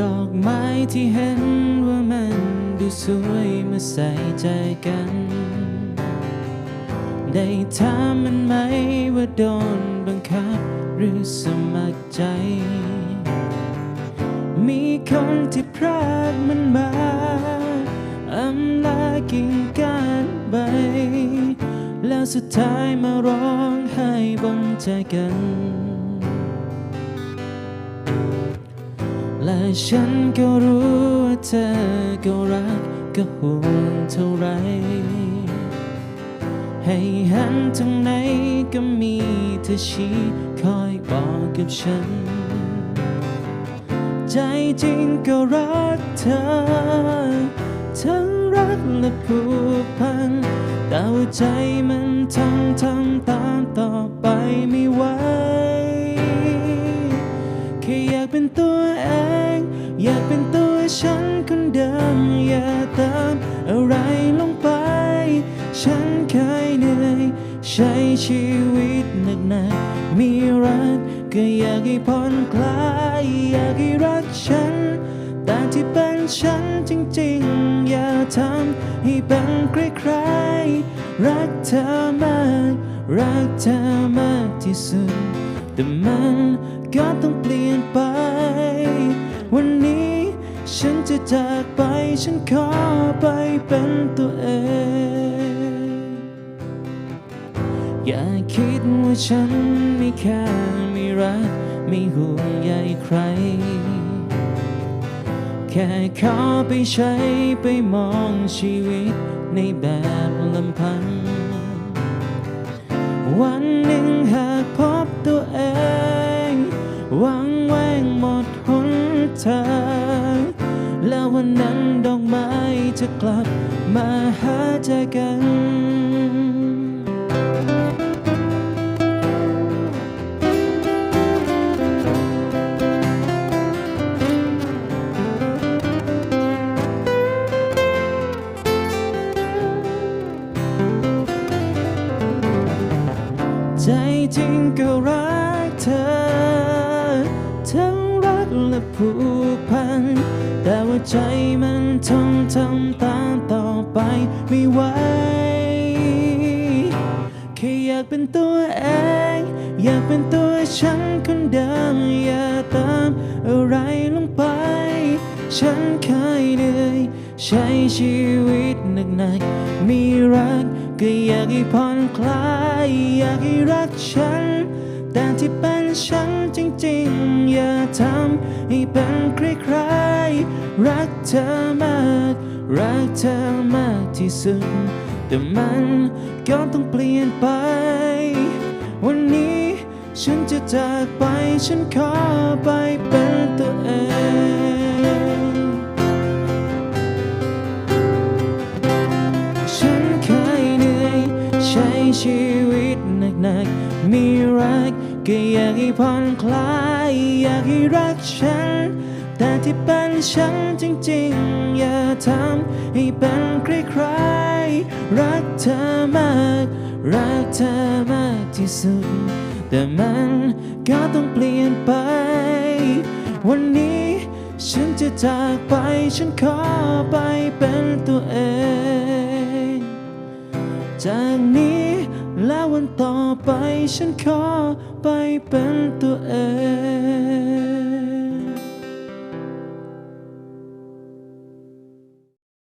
ดอกไม้ที่เห็นว่ามันดูสวยมื่อใส่ใจกัน ได้ถามมันไหมว่าโดนบังคับหรือสมัครใจ มีคนที่พรากมันมาอำลากิ่งก้านใบ แล้วสุดท้ายมาร้องไห้บนใจกัน และฉันก็รู้ว่าเธอก็รักก็ห่วงเท่าไร ให้หันทางไหนก็มีเธอชี้คอยบอกกับฉัน ใจจริงก็รักเธอ ทั้งรักและผูกพันแต่ว่าใจมันทำทำตามต่อไปไม่ไหว ช้ชีวิตหนักๆมีรักก็อยากให้ผ่อนคลายอยากให้รักฉัน แต่ที่เป็นฉันจริงๆ อย่าทำให้เป็นใครๆรักเธอมาก รักเธอมากที่สุด แต่มันก็ต้องเปลี่ยนไป วันนี้ฉันจะจากไปฉันขอไปเป็นตัวเอง อย่าคิดว่าฉันไม่แค่ไม่รัก ไม่ห่วงใยใคร แค่ขอไปใช้ไปมองชีวิตในแบบลำพัง วันหนึ่งหากพบตัวเองวังแวงหมดหนทางแล้ววันนั้นดอกไม้จะกลับมาหาใจกัน ก็รักเธอ ทั้งรักและผูกพัน แต่ว่าใจมันทนทำตามต่อไปไม่ไหวแค่อยากเป็นตัวเอง อยากเป็นตัวฉันคนเดิมอย่าเติมอะไรลงไป ฉันเคยเหนื่อยใช้ชีวิตหนักๆมีรัก ก็อยากให้ผ่อนคลายอยากให้รักฉัน แต่ที่เป็นฉันจริงๆ อย่าทำให้เป็นใครๆรักเธอมาก รักเธอมากที่สุด แต่มันก็ต้องเปลี่ยนไป วันนี้ฉันจะจากไปฉันขอไปเป็นตัวเอง ชีวิตหนักๆ มีรักก็อยากให้ผ่อนคลาย อยากให้รักฉัน แต่ที่เป็นฉันจริงๆ อย่าทำให้เป็นใครๆรักเธอมาก รักเธอมากที่สุด แต่มันก็ต้องเปลี่ยนไป วันนี้ฉันจะจากไป ฉันขอไปเป็นตัวเอง จากนี้และวันต่อไปฉันขอไปเป็นตัวเอง